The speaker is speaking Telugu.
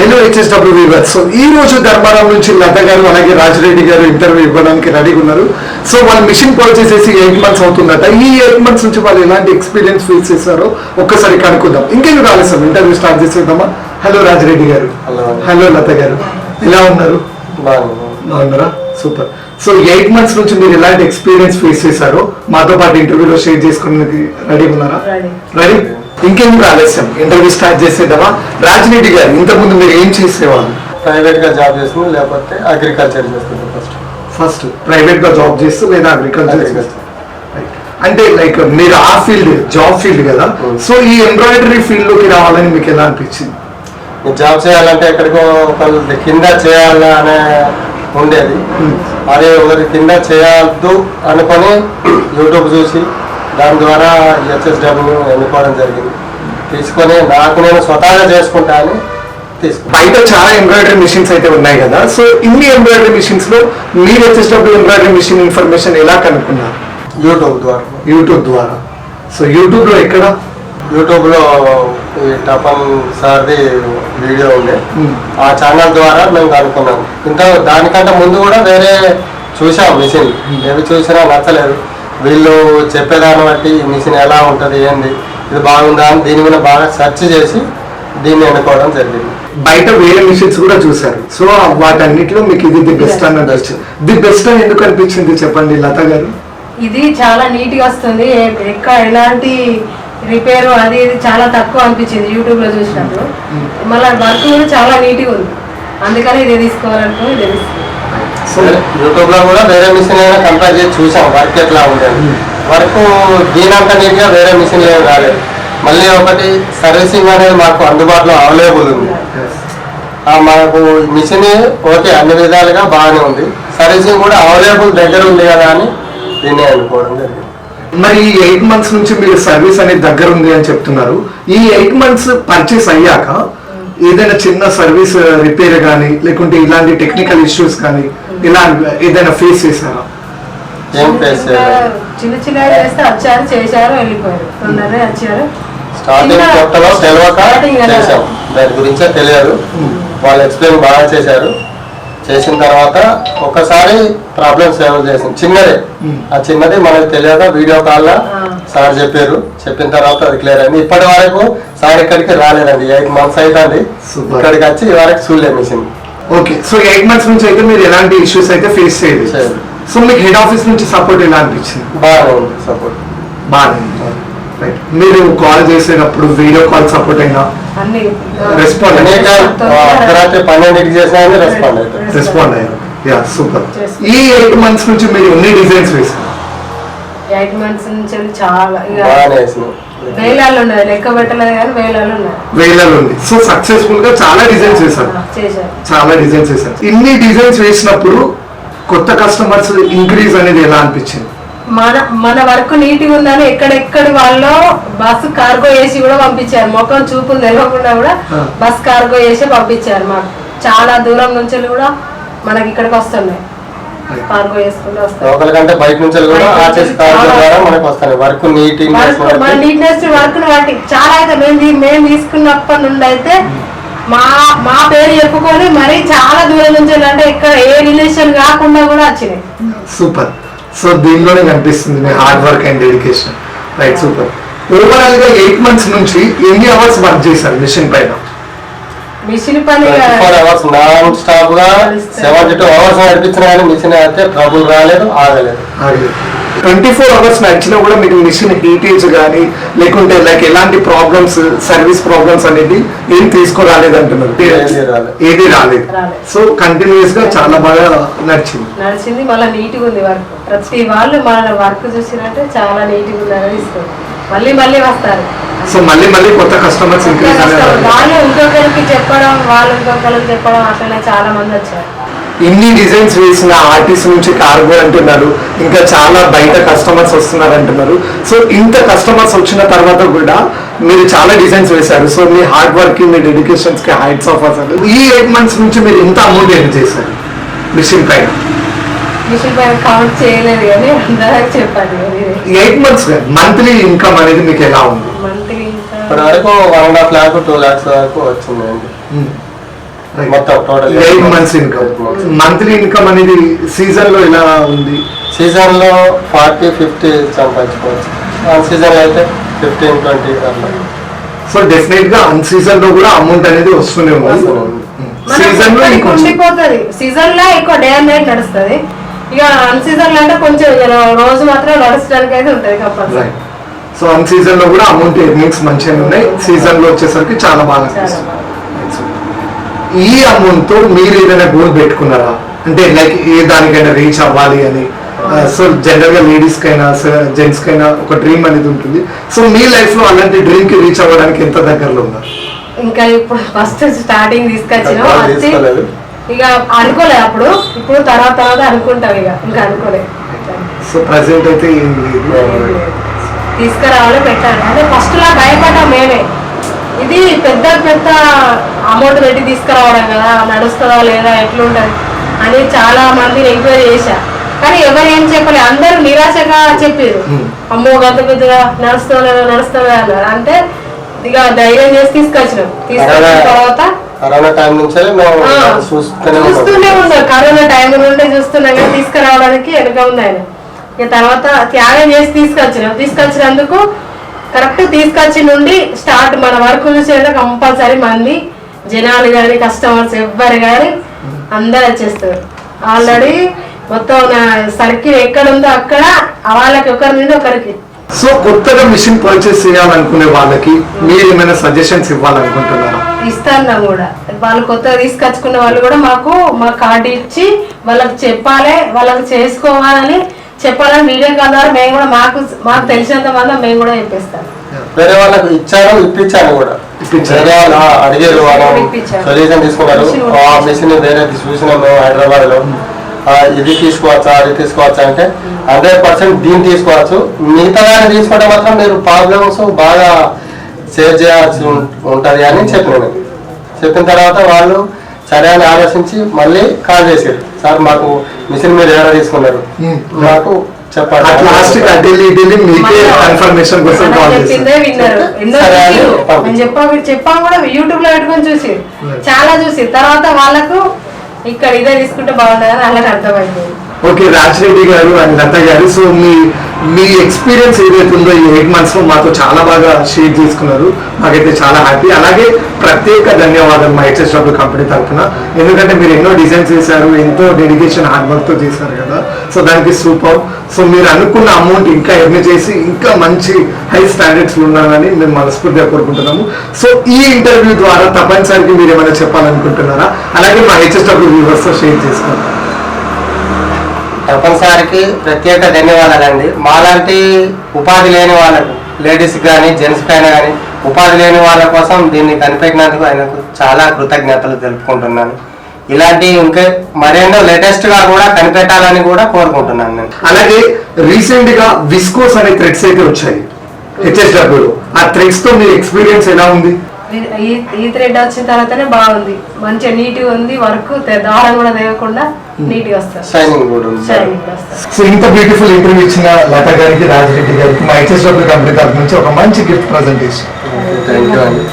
హలో హెచ్ఎస్డబ్ల్యూ వీవర్ సో ఈ రోజు ధర్మారం నుంచి లత గారు అలాగే రాజరెడ్డి గారు ఇంటర్వ్యూ ఇవ్వడానికి రెడీగా ఉన్నారు. సో వాళ్ళ మిషన్ పర్చేస్ చేసి ఎయిట్ మంత్స్ అవుతుందట. ఈ ఎయిట్ మంత్స్ నుంచి వాళ్ళు ఎలాంటి ఎక్స్పీరియన్స్ ఫేస్ చేశారో ఒక్కసారి కనుక్కుందాం. ఇంకేం రాలేసాం? ఇంటర్వ్యూ స్టార్ట్ చేసేద్దామా? హలో రాజరెడ్డి గారు. హలో లత గారు. ఎలా ఉన్నారు? బాగున్నారా? సూపర్ సో ఎయిట్ మంత్స్ నుంచి మీరు ఎలాంటి ఎక్స్పీరియన్స్ ఫేస్ చేశారో మాతో పాటు ఇంటర్వ్యూలో షేర్ చేసుకోవడానికి రెడీ ఉన్నారా? Ready. రెడీ ఇంకేం ఆలస్యం? ఇంటర్వ్యూ స్టార్ట్ చేసేద్దామా? రాజరెడ్డి గారు ఇంతకుముందు మీరు ఏం చేసేవాళ్ళు? ప్రైవేట్గా జాబ్ చేస్తుంది లేకపోతే అగ్రికల్చర్ చేస్తుంది ఫస్ట్ ఫస్ట్ ప్రైవేట్గా జాబ్ చేస్తూ లేదా అగ్రికల్చర్ Agriculture. అంటే లైక్ మీరు ఆ ఫీల్డ్ జాబ్ ఫీల్డ్ కదా? Hmm. సో ఈ ఎంబ్రాయిడరీ ఫీల్డ్లోకి రావాలని మీకు ఎలా అనిపించింది? జాబ్ చేయాలంటే ఎక్కడికో ఒకళ్ళు కింద చేయాలా అనే ఉండేది. Hmm. అదే ఒకరి కింద చేయొద్దు అనుకొని యూట్యూబ్ చూసి దాని ద్వారా హెచ్ఎస్డబ్ల్యూ ఎన్నుకోవడం జరిగింది. తీసుకొని నాకు నేను స్వతహాగా చేసుకుంటా అని బయట చాలా ఎంబ్రాయిడరీ మిషన్స్ అయితే ఉన్నాయి కదా. సో ఇన్ని ఎంబ్రాయిడరీ మిషన్స్లో మీరు వచ్చేటప్పుడు ఎంబ్రాయిడరీ మిషన్ ఇన్ఫర్మేషన్ ఎలా కనుక్కున్నారు? యూట్యూబ్ ద్వారా. యూట్యూబ్ ద్వారా. సో యూట్యూబ్లో ఎక్కడ? యూట్యూబ్లో ఈ టపన్ సార్ది వీడియో ఉండే. Hmm. ఆ ఛానల్ ద్వారా మేము కనుక్కున్నాం. ఇంత దానికంటే ముందు కూడా వేరే చూసాం మిషన్ ఏవి చూసినా నచ్చలేదు. వీళ్ళు చెప్పేదాన్ని బట్టి ఈ మిషన్ ఎలా ఉంటుంది ఏంది ఇది బాగుందా అని దీని మీద బాగా సెర్చ్ చేసి దీన్ని ఎన్నుకోవడం జరిగింది. బయట వేరే మిషన్స్ కూడా చూసారు సో వాటన్నిటిలో మీకు ఇది ది బెస్ట్ అని అనిపించింది ది బెస్ట్ అని ఎందుకు అనిపించింది చెప్పండి లత గారు? ఇది చాలా నీట్గా వస్తుంది. ఏ- ఎక్కడ ఎలాంటి రిపేర్ అది ఇది చాలా తక్కువ అనిపించింది యూట్యూబ్లో చూసినప్పుడు. మళ్ళీ వర్క్ కూడా చాలా నీట్గా ఉంది. అందుకని ఇది తీసుకోవాలనుకుని ఇది తీసుకున్నాను. సో యూట్యూబ్లో కూడా వేరే మిషన్ అయినా కంపేర్ చేసి చూసాం వర్క్ ఎట్లా ఉండేది వర్క్ దీనంత నీట్గా వేరే మిషన్ ఏం రాలేదు. మళ్ళీ ఒకటి సర్వీసింగ్ అనేది మాకు అందుబాటులో అవైలబుల్ ఉంది. ఆ మనకు మిషన్ ఓకే అన్ని విధాలుగా బాగానే ఉంది. సర్వీసింగ్ కూడా అవైలబుల్ దగ్గర ఉంది కదా అని దీన్ని అనుకోవడం జరిగింది. మరి ఈ ఎయిట్ మంత్స్ నుంచి మీరు సర్వీస్ అనేది దగ్గర ఉంది అని చెప్తున్నారు. ఈ ఎయిట్ మంత్స్ పర్చేస్ అయ్యాక ఏదైనా చిన్న సర్వీస్ రిపేర్ కానీ లేకుంటే ఇలాంటి టెక్నికల్ ఇష్యూస్ కానీ ఇలా ఏదైనా ఫేస్ చేశారా? ఏం ఫేస్ చిన్న చిన్న చేస్తే వచ్చారు చేశారు వెళ్ళిపోయారు. తొందరనే వచ్చారు. స్టార్టింగ్ కొత్తలో తెలియక. చేసాం దాని గురించే తెలియదు. వాళ్ళు ఎక్స్ప్లెయిన్ బాగా చేశారు. చేసిన తర్వాత ఒకసారి ప్రాబ్లమ్ సేవ్ చేసాం చిన్నదే. ఆ చిన్నది మనకు తెలియక వీడియో కాల్లో ఆ. సార్ చెప్పారు. చెప్పిన తర్వాత అది క్లియర్ అయింది. ఇప్పటి వరకు సార్ ఇక్కడికి రాలేదండి. ఎయిట్ మంత్స్ అవుతుంది. ఇక్కడికి వచ్చి ఈ వరకు చూడలేదు machine. Okay so eight months నుంచి అయితే మీరు ఎలాంటి ఇష్యూస్ అయితే ఫేస్ చేయలేదు. సో మీకు హెడ్ ఆఫీస్ నుంచి సపోర్ట్ ఎలా అనిపించింది? ఉంది సపోర్ట్ బాగానే రైట్ మీరు కాల్ చేసేటప్పుడు వీడియో కాల్ సపోర్ట్ అయినా? అర్ధరాత్రి పన్నెండింటికి చేసినా రెస్పాండ్ అవుతుంది రెస్పాండ్ అయ్యారు యా సూపర్. ఈ ఎయిట్ మంత్స్ నుంచి మీరు ఎన్ని డిజైన్స్ వేసారు ఎయిట్ మంత్స్ నుంచి చాలా బాగానే వేసినాం. వేలాలు ఉంది. సో సక్సెస్ఫుల్గా చాలా డిజైన్స్ చేశారు. చాలా డిజైన్స్ వేశారు ఇన్ని డిజైన్స్ వేసినప్పుడు కొత్త కస్టమర్స్ ఇంక్రీజ్ అనేది ఎలా అనిపించింది? మన మన వర్క్ నీట్గా ఉందని ఎక్కడెక్కడి వాళ్ళు బస్సు కార్గో వేసి కూడా పంపించారు. ముఖం చూపులు తెలియకుండా కూడా. బస్ కార్గో వేసి పంపించారు మాకు. చాలా దూరం నుంచి కూడా మనకి ఇక్కడికి వస్తున్నాయి. కార్గో వేసుకుంటూ వస్తాయి లోకల్ కంటే బయట నుంచి కూడా చాలా- ద్వారా మనకు వస్తాయి. వర్క్ వర్క్ మన నీట్నెస్ వర్క్ బట్టి చాలా అయితే మేము మేము తీసుకున్నప్పటి నుండి అయితే మా మా పేరు చెప్పుకొని మరీ చాలా దూరం నుంచి అంటే ఇక్కడ ఏ రిలేషన్ కాకుండా కూడా వచ్చినాయి. సూపర్ సో దీనిలోనే కనిపిస్తుంది మీ hard work and dedication right super ఓవరాల్గా ఎయిట్ మంత్స్ నుంచి ఎన్ని అవర్స్ వర్క్ చేశారు మిషన్ పైన? మిషన్ పని ఫోర్ అవర్స్ నాన్ స్టాప్గా సెవెంటీ టూ అవర్స్ నడిపించిన కానీ మిషన్ అయితే ట్రబుల్ రాలేదు ఆగలేదు. ట్వంటీ ఫోర్ అవర్స్ నడిచినా కూడా మీకు మిషన్ హీటేజ్ కానీ లేకుంటే లైక్ ఎలాంటి ప్రాబ్లమ్స్ సర్వీస్ ప్రాబ్లమ్స్ అనేది ఏం తీసుకురాలేదు అంటున్నారు. ఏది రాలేదు. ఏది రాలేదు. రాలేదు. సో కంటిన్యూస్గా చాలా బాగా నడిచింది. నడిచింది మళ్ళీ నీట్గా ఉంది వర్క్ ప్రతి వాళ్ళు మన వర్క్ చూసినట్టే చాలా నీట్గా ఉందని ఇస్తారు మళ్ళీ మళ్ళీ వస్తారు. సో మళ్ళీ మళ్ళీ కొత్త కస్టమర్స్ ఇంక్రీజ్ వాళ్ళు ఇంకొకరికి చెప్పడం వాళ్ళు ఇంకొకరికి చెప్పడం అట్లనే చాలా మంది వచ్చారు. ఇన్ని డిజైన్స్ వేసిన ఆర్టిస్ట్ నుంచి కార్గో అంటున్నారు. ఇంకా చాలా బయట కస్టమర్స్ వస్తున్నారు అంటున్నారు. సో ఇంత కస్టమర్స్ వచ్చిన తర్వాత కూడా మీరు చాలా డిజైన్స్ వేశారు. సో మీ హార్డ్ వర్క్ మీ డెడికేషన్స్కి హైట్స్ ఆఫ్ అసలు ఈ ఎయిట్ మంత్స్ నుంచి మీరు ఇంత అమౌంట్ ఏం చేశారు? మిషన్ పైన. మిషన్ పైన కౌంట్ చేయలేదు కానీ అందరికి చెప్పండి ఎయిట్ మంత్స్ మంత్లీ ఇన్కమ్ అనేది మీకు ఎలా ఉంది? మంత్లీ ఇప్పటి వరకు one and half lakh two lakhs వరకు వచ్చిందండి. మొత్తం total eight months income monthly income అనేది సీజన్లో ఎలా ఉంది? సీజన్లో ఫార్టీ ఫిఫ్టీ సంపాదించుకోవచ్చు. ఆ సీజన్ అయితే ఫిఫ్టీన్ ట్వంటీ అట్లా. సో డెఫినెట్గా అన్ సీజన్లో కూడా అమౌంట్ అనేది వస్తూనే ఉంది. సీజన్లో ఉండిపోతుంది. సీజన్లో ఎక్కువ డే అండ్ నైట్ నడుస్తుంది. ఇక అన్ సీజన్లో అంటే కొంచెం రోజు మాత్రం నడుచడానికి అయితే ఉంటుంది కంపల్సరీ సో అన్ సీజన్లో కూడా అమౌంట్ ఎర్నింగ్స్ మంచిగానే ఉన్నాయి. సీజన్లో వచ్చేసరికి చాలా బాగా అనిపిస్తుంది. ఈ అమౌంట్తో మీరు ఏదైనా గోల్ పెట్టుకున్నారా? అంటే లైక్ ఏ దానికైనా రీచ్ అవ్వాలి అని. సో జనరల్గా లేడీస్ కైనా జెంట్స్ కైనా ఒక డ్రీమ్ అనేది ఉంటుంది. సో మీ లైఫ్లో అలాంటి డ్రీమ్కి రీచ్ అవ్వడానికి ఎంత దగ్గరలో ఉన్నారు? ఇంకా ఇప్పుడు ఫస్ట్ స్టార్టింగ్ తీసుకొచ్చినాం. ఇక అనుకోలే అప్పుడు. ఇప్పుడు తర్వాత తర్వాత అనుకుంటాం ఇక. ఇంకా అనుకోలే. సో ప్రజెంట్ అయితే ఏం లేదు. తీసుకురావాలి పెట్టాలి అంటే ఫస్ట్ లా భయపడ్డాం మేమే. ఇది పెద్ద పెద్ద అమౌంట్ పెట్టి తీసుకురావడం కదా నడుస్తుందా లేదా ఎట్లుంటది అని చాలా మందిని ఎంక్వైరీ చేశా. కానీ ఎవరు ఏం చెప్పలే అందరూ నిరాశగా చెప్పారు. అమ్మో గంత పెద్దగా నడుస్తుందా నడుస్తుందా అన్నారు. అంటే ఇక ధైర్యం చేసి తీసుకొచ్చినాం. తీసుకొచ్చిన తర్వాత కరోనా టైం నుంచే చూస్తూనే చూస్తూనే ఉన్నాం. ఉన్నాం. కరోనా టైం నుండి చూస్తున్నాం కానీ తీసుకురావడానికి వెనుక ఉంది ఆయన. ఇక తర్వాత త్యాగం చేసి తీసుకొచ్చినాం తీసుకొచ్చినందుకు కరెక్ట్ తీసుకొచ్చి నుండి స్టార్ట్ మన వర్క్ చూసేదా కంపల్సరీ మంది జనాలు కానీ కస్టమర్స్ ఎవ్వరు కానీ అందరు వచ్చేస్తారు. ఆల్రెడీ మొత్తం నా సర్కిల్ ఎక్కడ ఉందో అక్కడ వాళ్ళకి ఒకరి నుండి ఒకరికి. సో కొత్తగా మిషన్ పర్చేస్ చేయాలనుకునే వాళ్ళకి మీరు ఏమైనా సజెషన్స్ ఇవ్వాలనుకుంటున్నారా? ఇస్తాను కూడా. వాళ్ళు కొత్తగా తీసుకొచ్చుకున్న వాళ్ళు కూడా మాకు మా కార్డు ఇచ్చి వాళ్ళకి చెప్పాలి వాళ్ళకి చేసుకోవాలని చెప్పాలని వీడియో కాల్ ద్వారా మేము కూడా మాకు మాకు తెలిసినంత మంది మేము కూడా చెప్పేస్తాం వేరే వాళ్ళకి ఇచ్చారు ఇప్పించాను కూడా. ఇప్పించారు. వేరే వాళ్ళు అడిగారు వాళ్ళు ఇప్పించారు. సొల్యూషన్ తీసుకున్నారు. ఆ మిషన్ వేరే చూసినాం మేము హైదరాబాద్లో ఆ, ఇది తీసుకోవచ్చా అది తీసుకోవచ్చా అంటే హండ్రెడ్ పర్సెంట్ దీన్ని తీసుకోవచ్చు. మిగతా దాన్ని తీసుకుంటే మాత్రం మీరు ప్రాబ్లమ్స్ బాగా సేవ్ చేయాల్సి ఉం- ఉంటది అని చెప్పినాను. చెప్పిన తర్వాత వాళ్ళు సరే అని ఆలోచించి మళ్ళీ కాల్ చేశారు. సార్ మాకు మిషన్ మీరు ఏమైనా తీసుకున్నారు. మాకు చెప్పండి. అట్ లాస్ట్ మీకే కన్ఫర్మేషన్ కోసం కాల్ చెప్పా చెప్పాం కూడా యూట్యూబ్లో పెట్టుకొని చూసి. చాలా చూసి తర్వాత వాళ్ళకు ఇక్కడ ఇదే తీసుకుంటే బాగుండదని వాళ్ళకి అర్థమైంది. ఓకే రాజ్ రెడ్డి గారు అండ్ లత గారు సో మీ మీ ఎక్స్పీరియన్స్ ఏదైతే ఉందో ఈ ఎయిట్ మంత్స్లో మాతో చాలా బాగా షేర్ చేసుకున్నారు. మాకైతే చాలా హ్యాపీ అలాగే ప్రత్యేక ధన్యవాదాలు మా హెచ్ఎస్ డబ్ల్యూ కంపెనీ తరఫున. ఎందుకంటే మీరు ఎన్నో డిజైన్స్ చేశారు ఎంతో డెడికేషన్ హార్డ్ వర్క్తో చేశారు కదా. సో దానికి సూపర్ సో మీరు అనుకున్న అమౌంట్ ఇంకా ఎర్న్ చేసి ఇంకా మంచి హై స్టాండర్డ్స్ ఉండాలని మేము మనస్ఫూర్తిగా కోరుకుంటున్నాము. సో ఈ ఇంటర్వ్యూ ద్వారా తప్పనిసరిగా మీరు ఏమైనా చెప్పాలనుకుంటున్నారా? అలాగే మా హెచ్ఎస్ డబ్ల్యూ వ్యూవర్స్తో షేర్ చేసుకోండి. తప్పనిసరికి ప్రత్యేక ధన్యవాదాలండి మాలాంటి ఉపాధి లేని వాళ్ళకు లేడీస్ కానీ జెంట్స్ పైన కానీ ఉపాధి లేని వాళ్ళ కోసం దీన్ని కనిపెట్టినందుకు ఆయనకు చాలా కృతజ్ఞతలు తెలుపుకుంటున్నాను. ఇలాంటి ఇంకా మరెన్నో లేటెస్ట్గా కూడా కనిపెట్టాలని కూడా కోరుకుంటున్నాను నేను. అలాగే రీసెంట్గా విస్కోస్ అనే థ్రెడ్స్ అయితే వచ్చాయి. హెచ్ఎస్డబ్ల్యూ ఆ థ్రెడ్స్తో మీ ఎక్స్పీరియన్స్ ఎలా ఉంది? ఈ ఈ థ్రెడ్ వచ్చిన తర్వాతనే బాగుంది. మంచిగా నీట్గా ఉంది వర్క్ దారం కూడా తేగకుండా సో ఇంత బ్యూటిఫుల్ ఇంటర్వ్యూ ఇచ్చిన లత గారికి రాజిరెడ్డి గారికి మా హెచ్ఎస్డబ్ల్యూ కంపెనీ తరఫు నుంచి ఒక మంచి గిఫ్ట్ ప్రజెంటేషన్ థ్యాంక్ యూ అండి